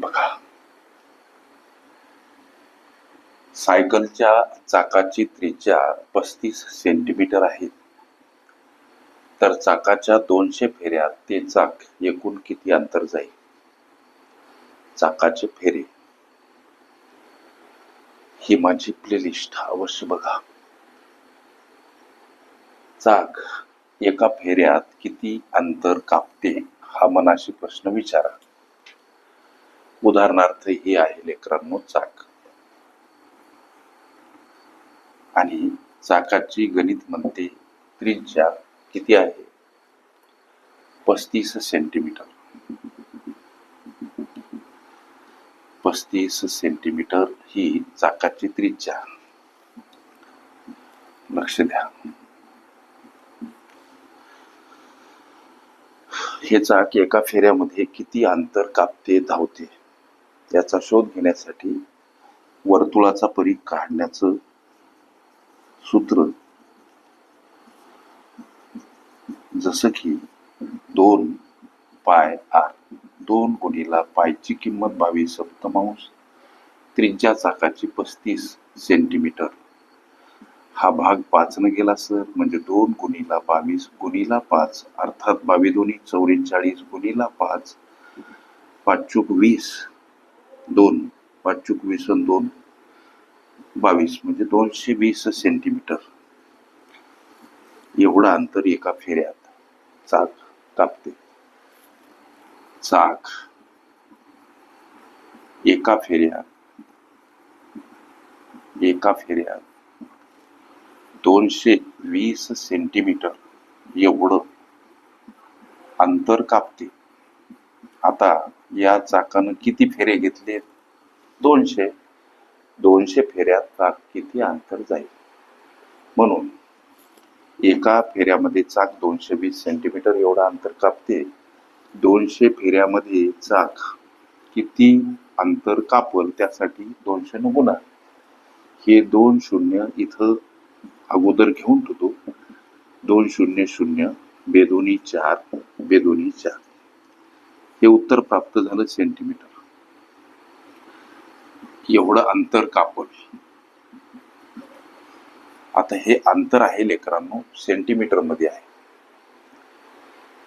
बघा. सायकलच्या चाकाची त्रिज्या पस्तीस सेंटीमीटर आहे. तर चाकाच्या दोनशे फेऱ्यात ते चाक एकूण किती अंतर जाईल? चाकाचे फेरे. ही माझी प्लेलिस्ट अवश्य बघा. चाक एका फेऱ्यात किती अंतर कापते हा मनाशी प्रश्न विचारा. उदाहरणार्थ ही आहे लेकरांनो चाक. आणि चाकाची गणित म्हणते त्रिज्या किती आहे? पस्तीस सेंटीमीटर. पस्तीस सेंटीमीटर ही चाकाची त्रिज्या. लक्ष द्या. हे चाक एका फेऱ्यामध्ये किती अंतर कापते धावते? याचा शोध घेण्यासाठी वर्तुळाचा परीघ काढण्याचं सूत्र. जसं की दोन पाय आर दोन गुणीला पायची किंमत बावीस सप्तमांश त्रिज्या चाकाची पस्तीस सेंटीमीटर हा भाग पाचनं गेला सर. म्हणजे दोन गुणीला बावीस गुणीला पाच अर्थात बावी दोन्ही चौवेचाळीस गुणीला पाच पाचूक वीस दोन पाचूक वीस आणि दोन बावीस म्हणजे दोनशे वीस सेंटीमीटर एवढं अंतर एका फेऱ्यात. चाक कापते. चाक. एका फेऱ्यात. एका फेऱ्यात. दोनशे वीस सेंटीमीटर एवढं. अंतर कापते. आता या चाकानं किती फेरे घेतले? दोनशे. दोनशे फेऱ्यात चाक किती अंतर जाईल? म्हणून एका फेऱ्यामध्ये चाक दोनशे वीस सेंटीमीटर एवढं अंतर कापते. दोनशे फेऱ्यामध्ये चाक किती अंतर कापल त्यासाठी दोनशे नमुना. हे दोन शून्य इथं अगोदर घेऊन ठेवतो. दोन शून्य शून्य बेदोनी चार बेदोनी चार. हे उत्तर प्राप्त झालं सेंटीमीटर एवढं अंतर कापल. आता हे अंतर आहे लेकरांनो सेंटीमीटरमध्ये आहे.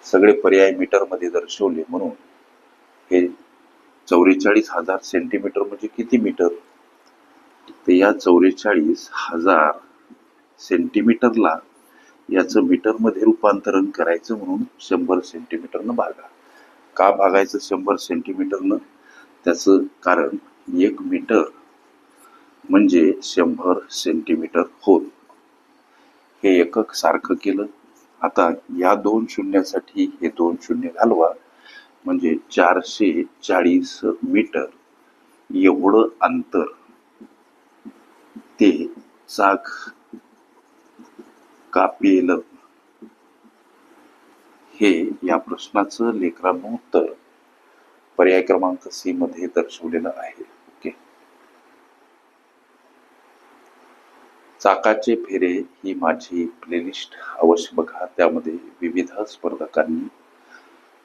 सगळे पर्याय मीटरमध्ये दर्शवले म्हणून हे चौवेचाळीस हजार सेंटीमीटर म्हणजे किती मीटर तर या चौवेचाळीस हजार सेंटीमीटरला याचं मीटरमध्ये रूपांतरण करायचं म्हणून शंभर सेंटीमीटरनं भागा का भागायचं शंभर सेंटीमीटरनं? त्याचं कारण एक मीटर म्हणजे शंभर सेंटीमीटर होत हे एकक सारखं केलं. आता या दोन शून्यासाठी हे दोन शून्य घालवा. म्हणजे चारशे चाळीस मीटर एवढं अंतर. ते चाक कापेल. हे या प्रश्नाचं लेकरांनो उत्तर पर्याय क्रमांक सी मध्ये दर्शवलेलं आहे. ओके चाकाचे फेरे ही माझी प्लेलिस्ट अवश्य बघा. त्यामध्ये विविध स्पर्धकांनी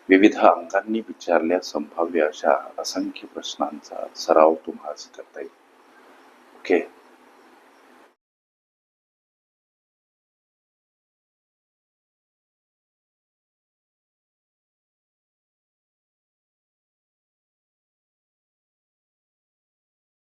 विविध अंकांनी विचारल्या संभाव्य अशा असंख्य प्रश्नांचा सराव तुम्हाला करता येईल. ओके